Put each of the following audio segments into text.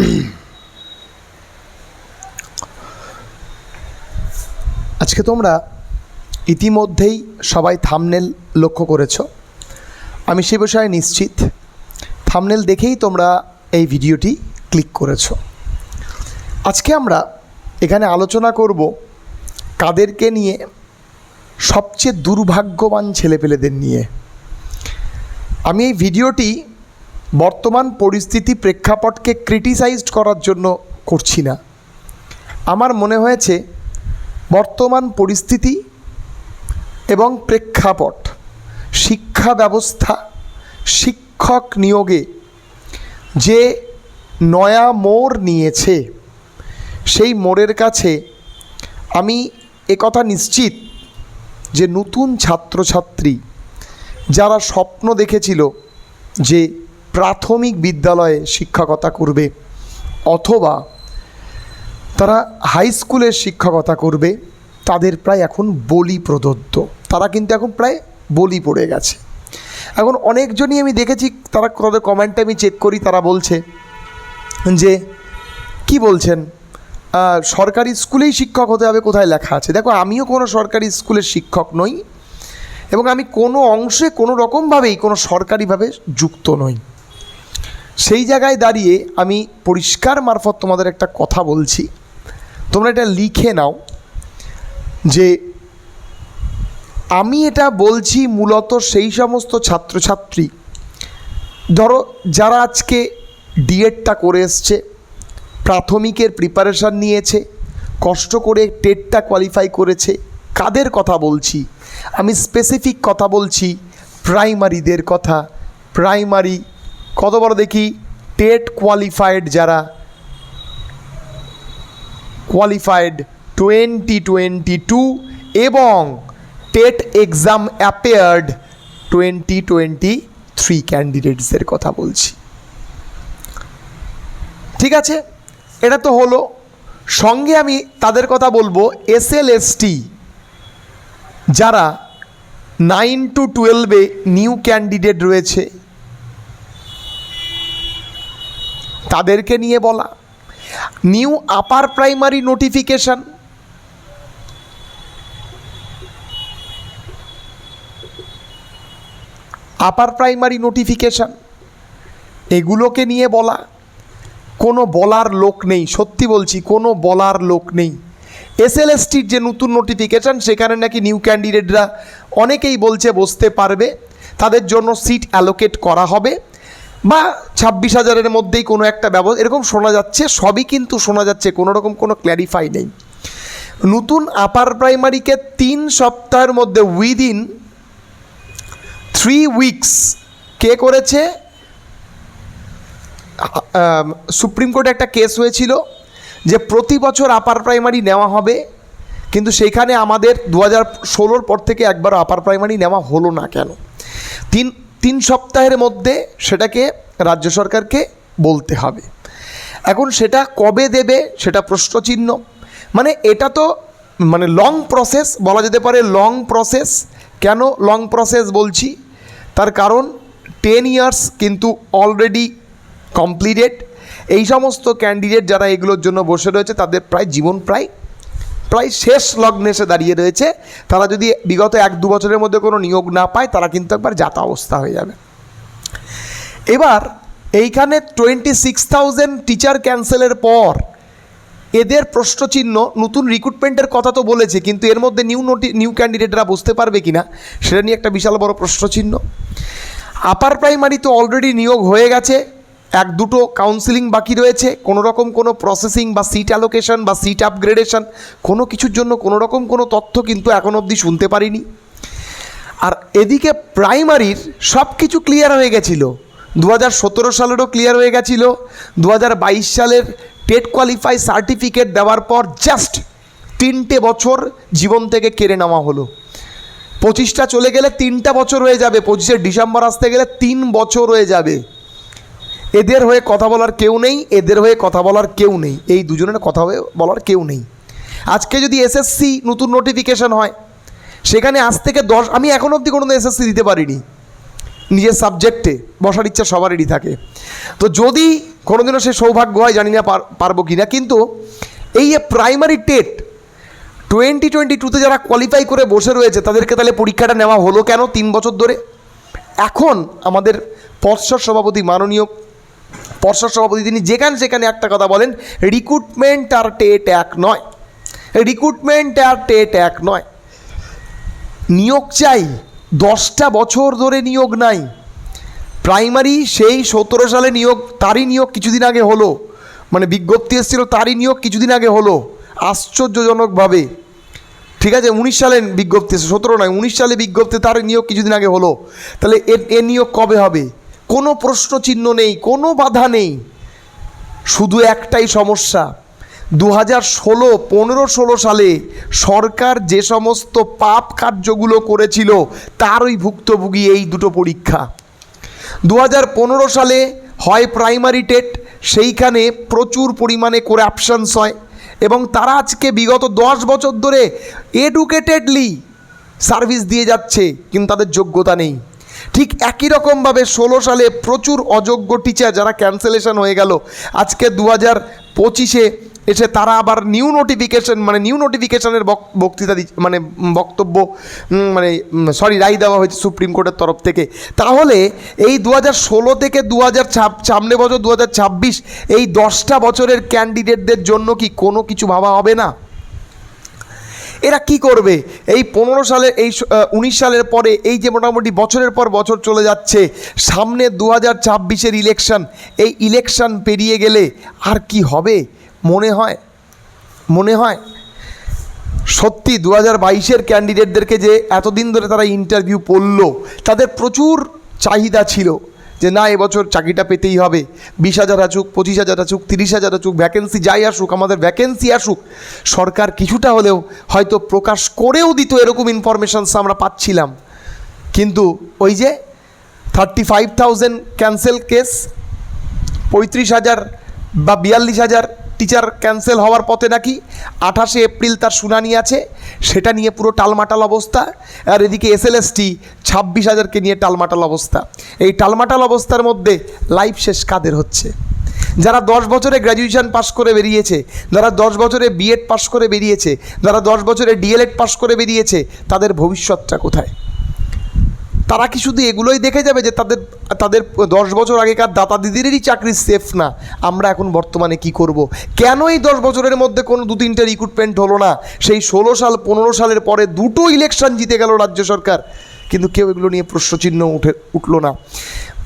আজকে তোমরা ইতিমধ্যেই সবাই থামনেল লক্ষ্য করেছ। আমি সে বিষয়ে নিশ্চিত। থামনেল দেখেই তোমরা এই ভিডিওটি ক্লিক করেছ। আজকে আমরা এখানে আলোচনা করব কাদেরকে নিয়ে সবচেয়ে দুর্ভাগ্যবান ছেলেপেলেদের নিয়ে। আমি এই ভিডিওটি বর্তমান পরিস্থিতি প্রেক্ষাপটকে ক্রিটিসাইজড করার জন্য করছি না। আমার মনে হয়েছে, বর্তমান পরিস্থিতি এবং প্রেক্ষাপট, শিক্ষা ব্যবস্থা, শিক্ষক নিয়োগে যে নয়া মোড় নিয়েছে, সেই মোড়ের কাছে আমি একথা নিশ্চিত যে নতুন ছাত্রছাত্রী যারা স্বপ্ন দেখেছিল যে প্রাথমিক বিদ্যালয়ে শিক্ষকতা করবে অথবা তারা হাই স্কুলের শিক্ষকতা করবে, তাদের প্রায় এখন বলি প্রদত্ত। তারা কিন্তু এখন প্রায় বলি পড়ে গেছে। এখন অনেকজনই আমি দেখেছি, তারা তাদের কমেন্টে আমি চেক করি, তারা বলছে যে, কি বলছেন? সরকারি স্কুলেই শিক্ষক হতে হবে কোথায় লেখা আছে? দেখো, আমিও কোনো সরকারি স্কুলের শিক্ষক নই এবং আমি কোনো অংশে কোনো রকমভাবেই কোনো সরকারিভাবে যুক্ত নই। সেই জায়গায় দাঁড়িয়ে আমি পরিষ্কার মারফত তোমাদের একটা কথা বলছি। তোমরা এটা লিখে নাও যে আমি এটা বলছি মূলত সেই সমস্ত ছাত্রছাত্রী। ধরো যারা আজকে ডিএডটা করে এসছে, প্রাথমিকের প্রিপারেশান নিয়েছে, কষ্ট করে টেটটা কোয়ালিফাই করেছে, কাদের কথা বলছি? আমি স্পেসিফিক কথা বলছি প্রাইমারিদের কথা প্রাইমারি কত বড় দেখি টেট কোয়ালিফাইড যারা? কোয়ালিফাইড টোয়েন্টি টোয়েন্টি টু এবং TET exam appeared twenty twenty three ক্যান্ডিডেটসের কথা বলছি। ঠিক আছে? এটা তো হলো। সঙ্গে আমি তাদের কথা বলব। এস এল এস টি যারা নাইন টু টুয়েলভে নিউ ক্যান্ডিডেট রয়েছে। তাদেরকে নিয়ে বলা। New upper primary notification upper primary notification এগুলোকে নিয়ে বলা। কোনো বলার লোক নেই, সত্যি বলছি, কোনো বলার লোক নেই। এসএলএসটির যে নতুন নোটিফিকেশান সেখানে নাকি নিউ ক্যান্ডিডেটরা অনেকেই বলছে বসতে পারবে। তাদের জন্য সিট অ্যালোকেট করা হবে। বা ছাব্বিশ হাজারের মধ্যেই কোনো একটা ব্যবস্থা, এরকম শোনা যাচ্ছে, সবই কিন্তু শোনা যাচ্ছে, কোনো রকম কোনো ক্ল্যারিফাই নেই। নতুন আপার প্রাইমারিকে তিন সপ্তাহের মধ্যে উইদিন থ্রি উইকস কে করেছে? সুপ্রিম কোর্টে একটা কেস হয়েছিল যে প্রতি বছর আপার প্রাইমারি নেওয়া হবে, কিন্তু সেখানে আমাদের দু হাজার ষোলোর পর থেকে একবার আপার প্রাইমারি নেওয়া হলো না কেন? তিন তিন সপ্তাহের মধ্যে সেটাকে রাজ্য সরকারকে বলতে হবে। এখন সেটা কবে দেবে সেটা প্রশ্নচিহ্ন। মানে এটা তো মানে লং প্রসেস বলা যেতে পারে লং প্রসেস কেন লং প্রসেস বলছি? তার কারণ টেন ইয়ার্স কিন্তু অলরেডি কমপ্লিটেড এই সমস্ত ক্যান্ডিডেট যারা এগুলোর জন্য বসে রয়েছে, তাদের প্রায় জীবন প্রায় প্রায় শেষ লগ্নে এসে দাঁড়িয়ে রয়েছে। তারা যদি বিগত এক দু বছরের মধ্যে কোনো নিয়োগ না পায়, তারা কিন্তু একবার যাতা অবস্থা হয়ে যাবে। এবার এইখানে টোয়েন্টি সিক্স থাউজেন্ড টিচার ক্যান্সেলের পর এদের প্রশ্নচিহ্ন, নতুন রিক্রুটমেন্টের কথা তো বলেছে, কিন্তু এর মধ্যে নিউ নোটি নিউ ক্যান্ডিডেটরা বুঝতে পারবে কি না সেটা নিয়ে একটা বিশাল বড় প্রশ্নচিহ্ন। আপার প্রাইমারি তো অলরেডি নিয়োগ হয়ে গেছে। এক দুটো কাউন্সিলিং বাকি রয়েছে কোনো রকম কোনো প্রসেসিং বা সিট অ্যালোকেশন বা সিট আপগ্রেডেশন কোনো কিছুর জন্য কোনো রকম কোনো তথ্য কিন্তু এখন অবধি শুনতে পারিনি। আর এদিকে প্রাইমারির সব কিছু ক্লিয়ার হয়ে গেছিল। দু হাজার সতেরো সালেরও ক্লিয়ার হয়ে গেছিল। দু হাজার বাইশ সালের টেট কোয়ালিফাই সার্টিফিকেট দেওয়ার পর জাস্ট তিনটে বছর জীবন থেকে কেড়ে নেওয়া হলো। পঁচিশটা চলে গেলে তিনটা বছর হয়ে যাবে, পঁচিশে ডিসেম্বর আসতে গেলে তিন বছর হয়ে যাবে। এদের হয়ে কথা বলার কেউ নেই, এদের হয়ে কথা বলার কেউ নেই। এই দুজনের কথা হয়ে বলার কেউ নেই। আজকে যদি এসএসসি নতুন নোটিফিকেশন হয়, সেখানে আজ থেকে দশ, আমি এখন অবধি কোনো এসএসসি দিতে পারিনি। নিজের সাবজেক্টে বসার ইচ্ছা সবারই থাকে। তো যদি কোনোদিনও সে সৌভাগ্য হয়, জানি না পার- পারব কি না কিন্তু এই যে প্রাইমারি টেট টোয়েন্টি টোয়েন্টি টুতে যারা কোয়ালিফাই করে বসে রয়েছে, তাদেরকে তাহলে পরীক্ষাটা নেওয়া হলো কেন তিন বছর ধরে? এখন আমাদের পর্ষদ সভাপতি মাননীয় পর্ষদ সভাপতি তিনি যেখানে সেখানে একটা কথা বলেন রিক্রুটমেন্ট আর টেট এক নয়। রিক্রুটমেন্ট আর টেট এক নয়। নিয়োগ চাই, দশটা বছর ধরে নিয়োগ নাই। প্রাইমারি সেই সতেরো সালে নিয়োগ, তারই নিয়োগ কিছুদিন আগে হলো। মানে বিজ্ঞপ্তি এসেছিল, তারই নিয়োগ কিছুদিন আগে হলো। আশ্চর্যজনকভাবে। ঠিক আছে, উনিশ সালে বিজ্ঞপ্তি এসে সতেরো নয়, উনিশ সালে বিজ্ঞপ্তি তার নিয়োগ কিছুদিন আগে হলো। তাহলে এর এর নিয়োগ কবে হবে? কোনো প্রশ্ন চিহ্ন নেই, কোনো বাধা নেই। শুধু একটাই সমস্যা দু হাজার ষোলো, পনেরো ষোলো সালে সরকার যে সমস্ত পাপ কার্যগুলো করেছিল তারই ভুক্তভোগী এই দুটো পরীক্ষা। দু হাজার পনেরো সালে হয় প্রাইমারি টেট, সেইখানে প্রচুর পরিমাণে করে করাপশনস হয় এবং তারা আজকে বিগত দশ বছর ধরে এডুকেটেডলি সার্ভিস দিয়ে যাচ্ছে, কিন্তু তাদের যোগ্যতা নেই। ঠিক একই রকমভাবে ষোলো সালে প্রচুর অযোগ্য টিচার যারা ক্যান্সেলেশন হয়ে গেল। আজকে দু হাজার পঁচিশে এসে তারা আবার নিউ নোটিফিকেশন মানে নিউ নোটিফিকেশনের বক্তৃতা মানে বক্তব্য মানে সরি রায় দেওয়া হয়েছে সুপ্রিম কোর্টের তরফ থেকে। তাহলে এই দু ষোলো থেকে দু হাজার সামনে বছর দু হাজার ছাব্বিশ, এই দশটা বছরের ক্যান্ডিডেটদের জন্য কি কোনো কিছু ভাবা হবে না? এরা কি করবে? এই পনেরো সালের, এই উনিশ সালের পরে এই যে মোটামুটি বছরের পর বছর চলে যাচ্ছে, সামনে দু হাজার ছাব্বিশের ইলেকশন এই ইলেকশন পেরিয়ে গেলে আর কি হবে? মনে হয় মনে হয়? সত্যি দু হাজার বাইশের ক্যান্ডিডেটদেরকে যে এতদিন ধরে তারা ইন্টারভিউ পড়ল তাদের প্রচুর চাহিদা ছিল। যে না, এবছর চাকরিটা পেতেই হবে। বিশ হাজার আসুক, পঁচিশ হাজার আসুক, তিরিশ হাজার আসুক ভ্যাকেন্সি যাই আসুক, আমাদের ভ্যাকেন্সি আসুক, সরকার কিছুটা হলেও হয়তো প্রকাশ করেও দিত এরকম ইনফরমেশানস আমরা পাচ্ছিলাম। কিন্তু ওই যে thirty five thousand cancel case পঁয়ত্রিশ হাজার বা বিয়াল্লিশ হাজার টিচার ক্যান্সেল হওয়ার পথে নাকি আঠাশে এপ্রিল তার শুনানি আছে, সেটা নিয়ে পুরো টালমাটাল অবস্থা। আর এদিকে এস এল এসএলএসটি ছাব্বিশ হাজারকে নিয়ে টালমাটাল অবস্থা। এই টালমাটাল অবস্থার মধ্যে লাইফ শেষ কাদের হচ্ছে? যারা দশ বছরে গ্র্যাজুয়েশন পাশ করে বেরিয়েছে, যারা দশ বছরে বিএড পাশ করে বেরিয়েছে, যারা দশ বছরে ডিএলএড পাশ করে বেরিয়েছে, তাদের ভবিষ্যৎটা কোথায়? তারা কি শুধু এগুলোই দেখে যাবে যে তাদের তাদের দশ বছর আগেকার দাতা দিদিরই চাকরি সেফ না? আমরা এখন বর্তমানে কি করব। কেন এই দশ বছরের মধ্যে কোনো দু তিনটে রিক্রুটমেন্ট হলো না? সেই ষোলো সাল, পনেরো সালের পরে দুটো ইলেকশন জিতে গেল রাজ্য সরকার। কিন্তু কেউ এগুলো নিয়ে প্রশ্নচিহ্ন উঠে, উঠল না।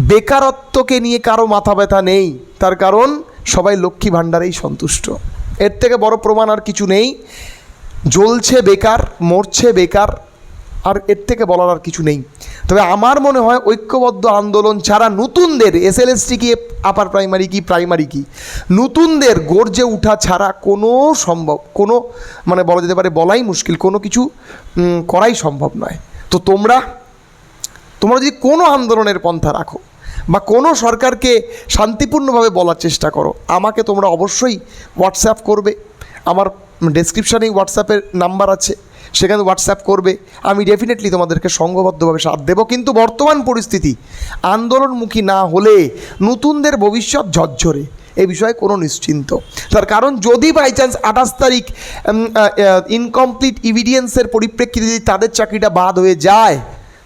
বেকারত্বকে নিয়ে কারও মাথা ব্যথা নেই। তার কারণ, সবাই লক্ষ্মী ভাণ্ডারেই সন্তুষ্ট। এর থেকে বড় প্রমাণ আর কিছু নেই। জ্বলছে বেকার, মরছে বেকার আর এর থেকে বলার আর কিছু নেই। তবে আমার মনে হয় ঐক্যবদ্ধ আন্দোলন ছাড়া নতুনদের এস এল এসএলএসটি কি আপার প্রাইমারি কি প্রাইমারি কি, নতুনদের গর্জে ওঠা ছাড়া কোনো সম্ভব, কোনো মানে বলা যেতে পারে বলাই মুশকিল, কোনো কিছু করাই সম্ভব নয়। তো তোমরা তোমরা যদি কোনো আন্দোলনের পন্থা রাখো বা কোনো সরকারকে শান্তিপূর্ণভাবে বলার চেষ্টা করো, আমাকে তোমরা অবশ্যই হোয়াটসঅ্যাপ করবে। আমার ডেসক্রিপশানেই হোয়াটসঅ্যাপের নাম্বার আছে। সেখানে হোয়াটসঅ্যাপ করবে। আমি ডেফিনেটলি তোমাদেরকে সংঘবদ্ধভাবে সাথ দেবো। কিন্তু বর্তমান পরিস্থিতি, আন্দোলনমুখী না হলে নতুনদের ভবিষ্যৎ ঝরঝরে। এ বিষয়ে কোনো নিশ্চিন্ত। তার কারণ, যদি বাই চান্স আঠাশ তারিখ ইনকমপ্লিট ইভিডিয়েন্সের পরিপ্রেক্ষিতে যদি তাদের চাকরিটা বাদ হয়ে যায়,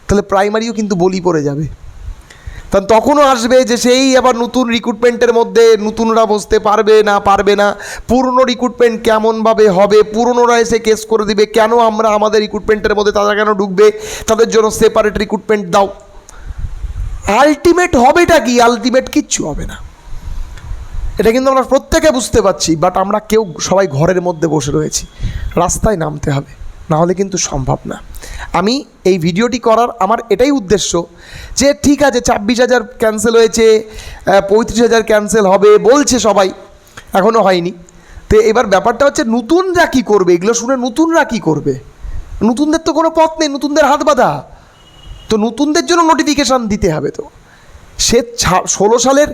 তাহলে প্রাইমারিও কিন্তু বলি পড়ে যাবে। কারণ তখনও আসবে যে সেই আবার নতুন রিক্রুটমেন্টের মধ্যে নতুনরা বসতে পারবে না পারবে না। পুরনো রিক্রুটমেন্ট কেমনভাবে হবে? পুরনোরা এসে কেস করে দিবে। কেন আমরা আমাদের রিক্রুটমেন্টের মধ্যে তারা কেন ঢুকবে? তাদের জন্য সেপারেট রিক্রুটমেন্ট দাও। আলটিমেট হবেটা কি? আলটিমেট কিচ্ছু হবে না। এটা কিন্তু আমরা প্রত্যেকে বুঝতে পারছি বাট আমরা কেউ সবাই ঘরের মধ্যে বসে রয়েছি। রাস্তায় নামতে হবে। না হলে কিন্তু সম্ভব না। আমি এই ভিডিওটি করার আমার এটাই উদ্দেশ্য যে ঠিক আছে, ছাব্বিশ হাজার ক্যান্সেল হয়েছে পঁয়ত্রিশ হাজার ক্যান্সেল হবে বলছে সবাই এখনও হয়নি। তো এবার ব্যাপারটা হচ্ছে নতুনরা কী করবে? এগুলো শুনে নতুনরা কী করবে? নতুনদের তো কোনো পথ নেই, নতুনদের হাত বাঁধা। তো নতুনদের জন্য নোটিফিকেশান দিতে হবে তো। সে ষোলো সালের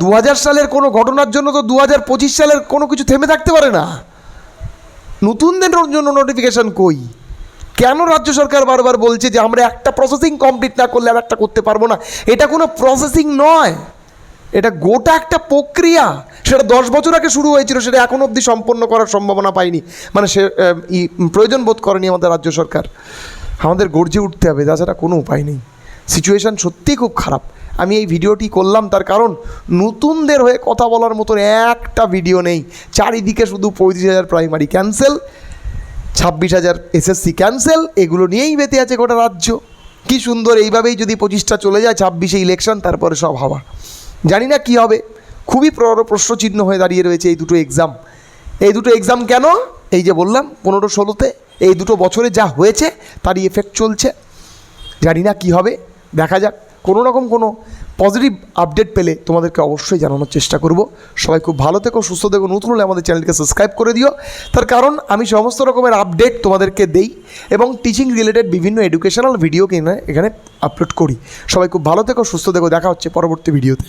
দু হাজার সালের কোনো ঘটনার জন্য তো দু হাজার পঁচিশ সালের কোনো কিছু থেমে থাকতে পারে না। নতুনদের জন্য নোটিফিকেশান কই? কেন রাজ্য সরকার বারবার বলছে যে আমরা একটা প্রসেসিং কমপ্লিট না করলে আর একটা করতে পারব না? এটা কোনো প্রসেসিং নয়। এটা গোটা একটা প্রক্রিয়া। সেটা দশ বছর আগে শুরু হয়েছিল, সেটা এখন অবধি সম্পন্ন করার সম্ভাবনা পায়নি মানে সে প্রয়োজন বোধ করেনি আমাদের রাজ্য সরকার। আমাদের গর্জে উঠতে হবে, তাছাড়া কোনো উপায় নেই। সিচুয়েশান সত্যিই খুব খারাপ। আমি এই ভিডিওটি করলাম তার কারণ নতুনদের হয়ে কথা বলার মতন একটা ভিডিও নেই। চারিদিকে শুধু পঁয়ত্রিশ হাজার প্রাইমারি ক্যান্সেল ছাব্বিশ হাজার এসএসসি ক্যান্সেল এগুলো নিয়েই বেঁধে আছে গোটা রাজ্য। কি সুন্দর, এইভাবেই যদি পঁচিশটা চলে যায়, ছাব্বিশে ইলেকশন তারপরে সব হাওয়া। জানি না কি হবে। খুবই প্রশ্নচিহ্ন হয়ে দাঁড়িয়ে রয়েছে এই দুটো এক্সাম এই দুটো এক্সাম কেন? এই যে বললাম, পনেরো ষোলোতে এই দুটো বছরে যা হয়েছে, তারই এফেক্ট চলছে। জানি না কী হবে, দেখা যাক। কোনো রকম কোনো পজিটিভ আপডেট পেলে তোমাদেরকে অবশ্যই জানানোর চেষ্টা করব। সবাই খুব ভালো থেকো, সুস্থ থেকো। নতুন হলে আমাদের চ্যানেলকে সাবস্ক্রাইব করে দিও। তার কারণ, আমি সমস্ত রকমের আপডেট তোমাদেরকে দেই এবং টিচিং রিলেটেড বিভিন্ন এডুকেশনাল ভিডিও কিনে এখানে আপলোড করি। সবাই খুব ভালো থেকো, সুস্থ থেকো। দেখা হচ্ছে পরবর্তী ভিডিওতে